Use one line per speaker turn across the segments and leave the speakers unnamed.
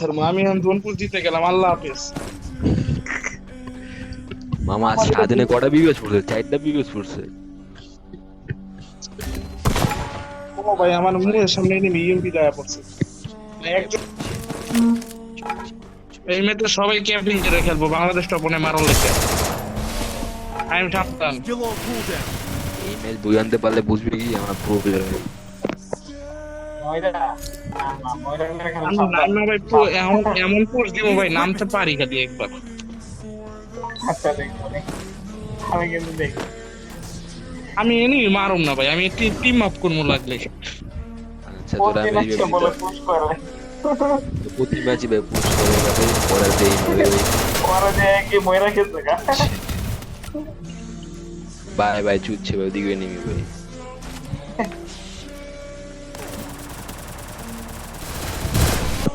ধর্ম আমি এখন জিতে গেলাম আল্লাহ হাফেজ।
মামা সারাদিনে কটা বিবেচ পড়ছে চারটা বিবেচ পড়ছে
ও ভাই আমার মুখের সামনে এনে পড়ছে। এই ম্যাচে সবাই ক্যাম্পিং করে খেলব বাংলাদেশ টপনে মারন লেগে। আমি সাবধান।
Still
এই ম্যাচ বই আনতে পারলে বুঝবি কি আমরা প্রো প্লেয়ার
ময়দা না না ময়দা করে খেলা
আমি
সাবধান।
নাম ভাই এমন এমন পোস্ট দিব ভাই নামতে পারি খালি একবার।
আচ্ছা দেখব আমি কিন্তু দেখি।
আমি এনি মারুম না ভাই আমি টিম আপ করব লাগলে।
আচ্ছা তোরা আমি প্রতি ম্যাচে ভাই পুশ করে? যাবে পরে দেই মরে
পরে যে কি ময়রা খেতে
বাই বাই চুচ্ছে ভাই ওদিকে নেমি ভাই।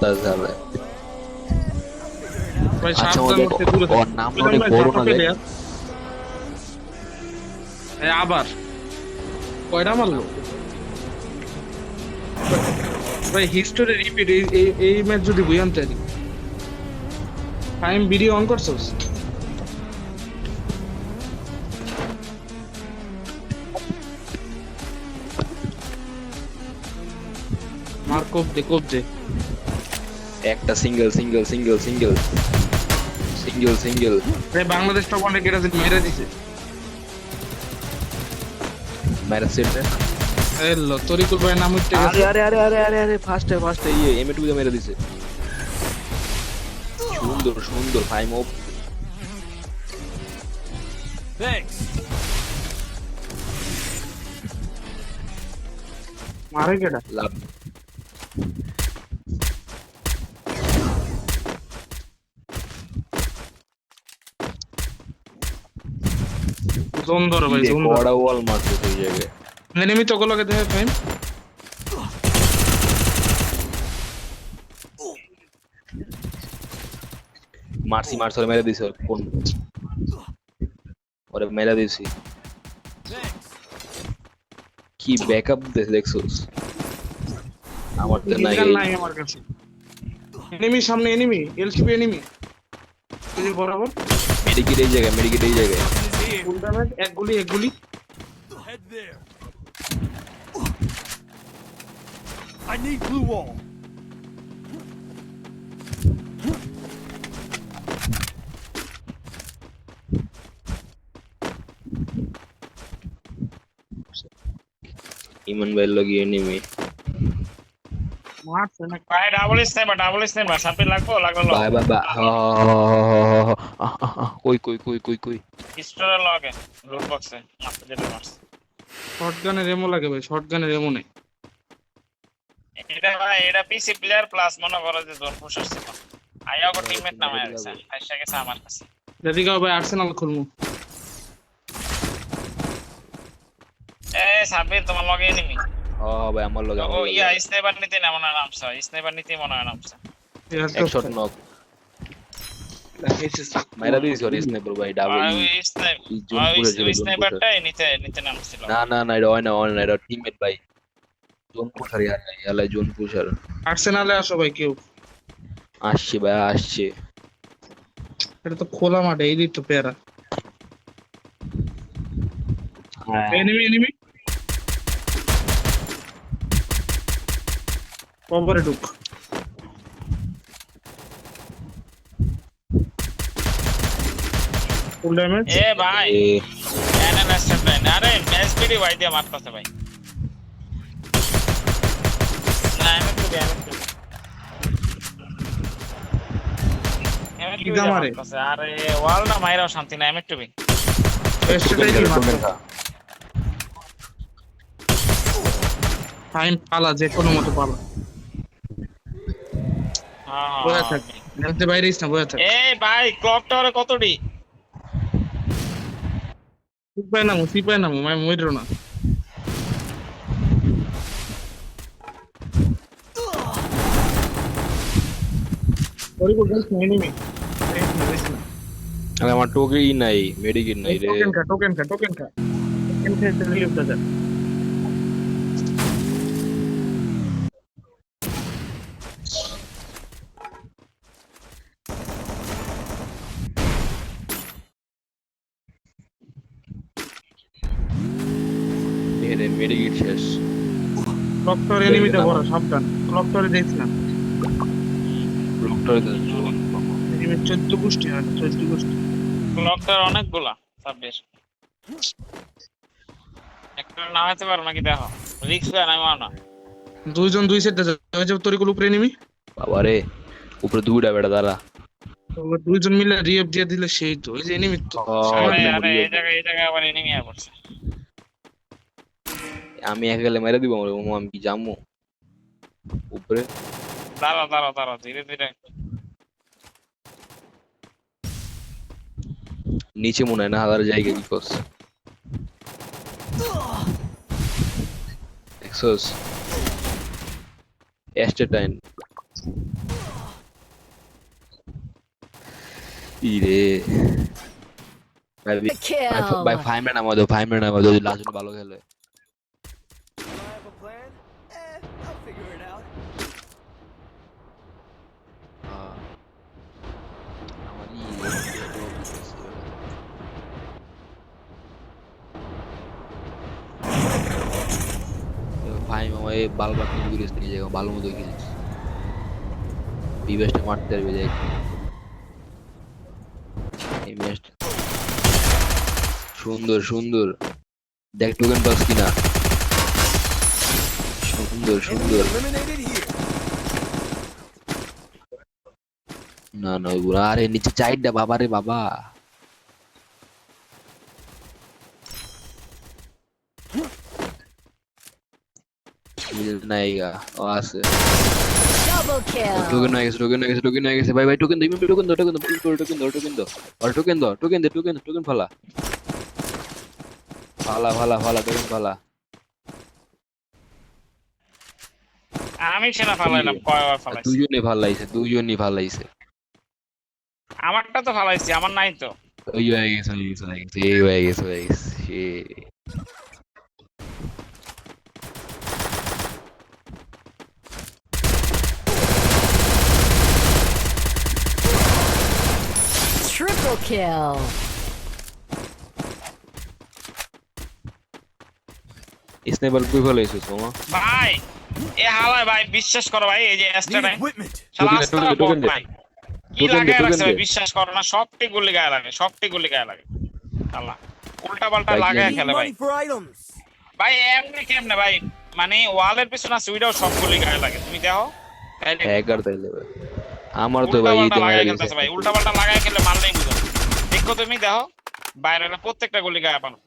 তার যাবে আচ্ছা ওদের ওর নাম অনেক বড় না
আবার। কয়টা মারলো? ভাই হিস্টোরি রিপিট এই এই- ম্যাচ যদি বুঝান আনতে টাইম ভিডিও অন করছস মার কোপ দে কোপ দে।
একটা single single single single single single
ভাই বাংলাদেশ টপ অনেক এটা মেরে দিছে।
মাইরা সেট
এলো তরিকুল ভাই নাম উঠতে গেছে।
আরে আরে আরে আরে আরে ফার্স্টে ফার্স্টে ইয়ে এমএ টু মেরে দিছে। সুন্দর সুন্দর ফাইম অফ
Thanks.
মারে কেডা?
লাভ।
জোন ধরো ভাই জোন ধরো
বড় ওয়াল মারছে তো এই জায়গায়।
এনিমি তো গুলোকে দেখে ফাইন
মারছি মারছি ওরে মেরে দিছে ওর কোন? ওরে মেরে দিছি। কি ব্যাকআপ দেখ দেখছস আমার তো নাই
আমার কাছে। এনিমি সামনে এনিমি এলসিবি এনিমি বরাবর।
মেডিকেট এই জায়গায় মেডিকেট এই জায়গায়.
ফুল ড্যামেজ এক গুলি এক গুলি
Head there. I need blue wall.
ইমন ভাই
মারছে না
ভাই ডাবল স্নাইপার ডাবল স্নাইপার সাপে লাগবো লাগল
বাই বাই বাই। কই কই কই কই কই?
স্টোরে লগে
ভাই শটগানের এমো নেই।
এটা ভাই এটা পিসি প্লেয়ার প্লাস মনে করো যে জোন পুশ আসছে আইয়া গো টিমমেট নামায় আছে আইসা গেছে আমার কাছে।
যদি কাউ ভাই আর্সেনাল খুলমু।
এ সাবির তোমার লগে এনিমি
ও ভাই আমার লগে
ও ইয়া স্নাইপার নিতে না মনে হয় নামছে স্নাইপার নিতে মনে হয় নামছে
এক শট নক মাইরা দিছি ওর স্নাইপার ভাই ডাবল
আর ওই স্নাইপ
ই জোন পুরো
ওই স্নাইপারটাই নিতে নিতে নামছিল।
না না না এটা হয় না হয় না এটা টিমমেট ভাই। জোনপুর সারি আর নাই জোনপুর সার
আর্সেনালে আসো ভাই কেউ।
আসছে ভাই আসছে।
এটা তো খোলা মাঠে এই দিক তো পেয়ারা। এনিমি এনিমি কভারে ঢুক ফুল ড্যামেজ
এ ভাই।
এ
এনে ম্যাচটা প্লেন আরে এসপিডি ওয়াই দিয়ে মারতেছে ভাই। না এমন তো এমন তো এমন
কি দাম আরে?
আরে ওয়াল না মাইরাও শান্তি না এমন টু বি
কি পালা যে কোনো মতো পালা। বয়া থাক। জানতে বাইরে না বয়া থাক।
এ ভাই ক্লক টাওয়ারে কতটি
সিপাই নামো সিপাই নামো মাই মইরো না। এনিমি
আরে আমার টোকেই নাই মেডিকেট নাই রে।
টোকেন খা টোকেন খা টোকেন খা। টোকেন খেয়ে রিলিফ দাদা
এর মেডিকেট শেষ।
এনিমিটা বড় সাবধান। ক্লক টাওয়ারে দেখছ না এনিমি চোদ্দ গোষ্ঠী হয় চোদ্দ গোষ্ঠী।
ক্লকটার অনেকগুলা একটা না হতে পারো নাকি দেখো? রিক্স দেয় না না।
দুইজন দুই সেট ওই যে তোর উপরে এনিমি
বাবারে উপরে দুইটা বেটা দাঁড়া।
দুইজন মিলে রিএফ দিয়ে দিলে সেই তো ওই যে এনিমি তো।
আরে আরে এই জায়গায় এই জায়গায় আবার এনিমি আর পড়ছে।
আমি একা গেলে মেরে দিব আমার আমি কি জামু উপরে
দাঁড়াও দাঁড়াও দাঁড়াও ধীরে ধীরে
নিচে মনে হয় না হাজার জায়গা কি করছে দেখছোস এস্টেটাইন ইরে ভাই ভাই মিনিট আমাদের ফাইভ মিনিট আমাদের যদি লাস্ট ভালো খেলে বাট নিয়ে গেছিস এই জায়গা ভালো মতো গেছিস বিবেশটা মারতে পারবে যাই এই ম্যাচটা। সুন্দর সুন্দর। দেখ টোকেন পাস কিনা। সুন্দর সুন্দর। না না ওইগুলো। আরে নিচে চাইডা বাবা রে বাবা। নাইগা ও আছে টোকেন হয়ে গেছে টোকেন হয়ে গেছে টোকেন হয়ে গেছে ভাই ভাই টোকেন দিই টোকেন দাও টোকেন দাও টোকেন দাও টোকেন দাও আর টোকেন দাও টোকেন দে টোকেন টোকেন ফালা ফালা ফালা ফালা টোকেন ফালা
আমি সেটা ফালাইলাম কয়বার ফালাইছি।
দুজনে ফালাইছে দুজনই ফালাইছে।
আমারটা তো ফালাইছি আমার নাই তো।
ওই হয়ে গেছে হয়ে গেছে হয়ে গেছে এই হয়ে গেছে হয়ে গেছে
Triple kill.
স্নাইপার কই ফেলাইছিস মামা
ভাই এ হালায় ভাই বিশ্বাস করো ভাই এই যে. শালা। ভাই কি লাগায় রাখছে ভাই। বিশ্বাস করো না সবটি গুলি গায়ে লাগে সবটি গুলি গায়ে লাগে। শালা উল্টা পাল্টা লাগায় খেলে ভাই. ভাই এমনি কেমনে ভাই? মানে ওয়ালের পিছনে আছে ওইটাও সব গুলি গায়ে লাগে তুমি দেখো।
হ্যাকার তাইলে ভাই। আমার তো
উল্টা
ভাই
উল্টা পাল্টা লাগায় খেলে মারলেই দেখো তুমি দেখো। বাইরে প্রত্যেকটা গুলি গায়ে পানো।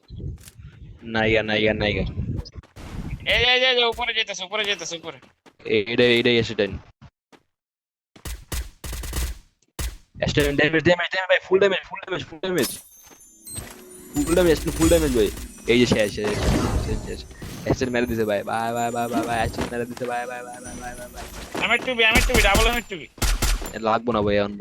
নাইগা নাইগা নাইগা।
এই এই যে, এই উপরে যেতেছে উপরে যেতেছে উপরে।
এইটা এইটাই ড্যামেজ ড্যামেজ ড্যামেজ ভাই full damage full damage full damage full damage full damage ভাই। এই যে শেষ শেষ শেষ শেষ মেরে দিছে ভাই। Bye bye bye bye bye stand মেরে দিছে bye bye bye bye bye bye bye
আমি টুবি আমি টুবি ডাবল আমি টুবি
লাগবো না ভাই এখন।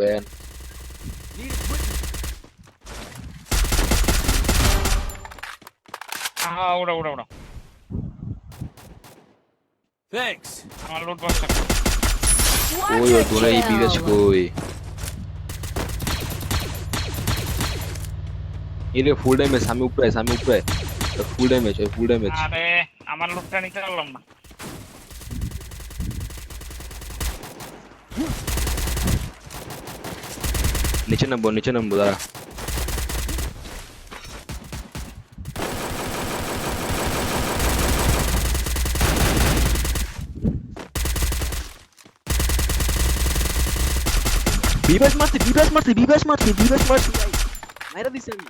উড়া উড়া উড়া
Thanks.
আমার লুট বক্স
ওই ও তোরা এই বিদেশ কই? এরে ফুল ড্যামেজ আমি উপরে আমি উপরে। ফুল ড্যামেজ ওই ফুল ড্যামেজ
আরে আমার লুটটা নিতে পারলাম না।
নিচে নামবো নিচে নামবো দাঁড়া। বিবাস মারছে বিবাস মারছে বিবাস মারছে বিবাস মারছে ভাই মাইরা দিছে আমি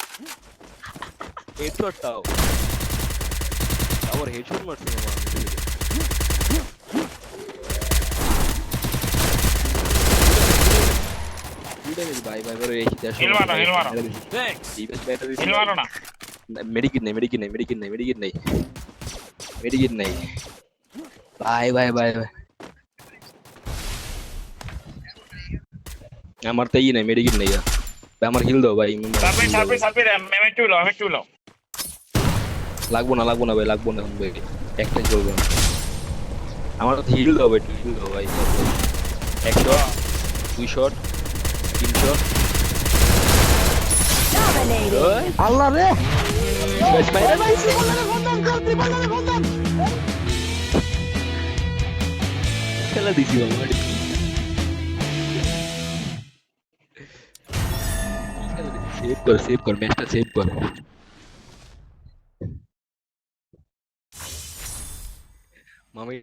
হেডশটটাও আবার হেডশট মারছে মামা ভাই ভাই ভাই এই
Heal মারো, heal মারো।
Thanks.
বিবাস মাইরা দিছে
হিল মারো না
মেডিকিট নাই মেডিকিট নাই মেডিকিট নাই মেডিকিট নাই মেডিকিট নাই বাই বাই বাই বাই আমার তাই নাই মেডিকিট নাই আমার হিল দাও ভাই
সাপি সাপি সাপি আমি টুবি আমি টুবি লাও
লাগবো না লাগবো না ভাই লাগবো না ভাই। একটাই চলবে না আমার তো হিল দাও ভাই হিল দাও ভাই এক শট দুই শট তিন শট
আল্লাহ রে!
খেলা দিছি বাবা। কর সেভ কর ম্যাচটা সেভ কর মামি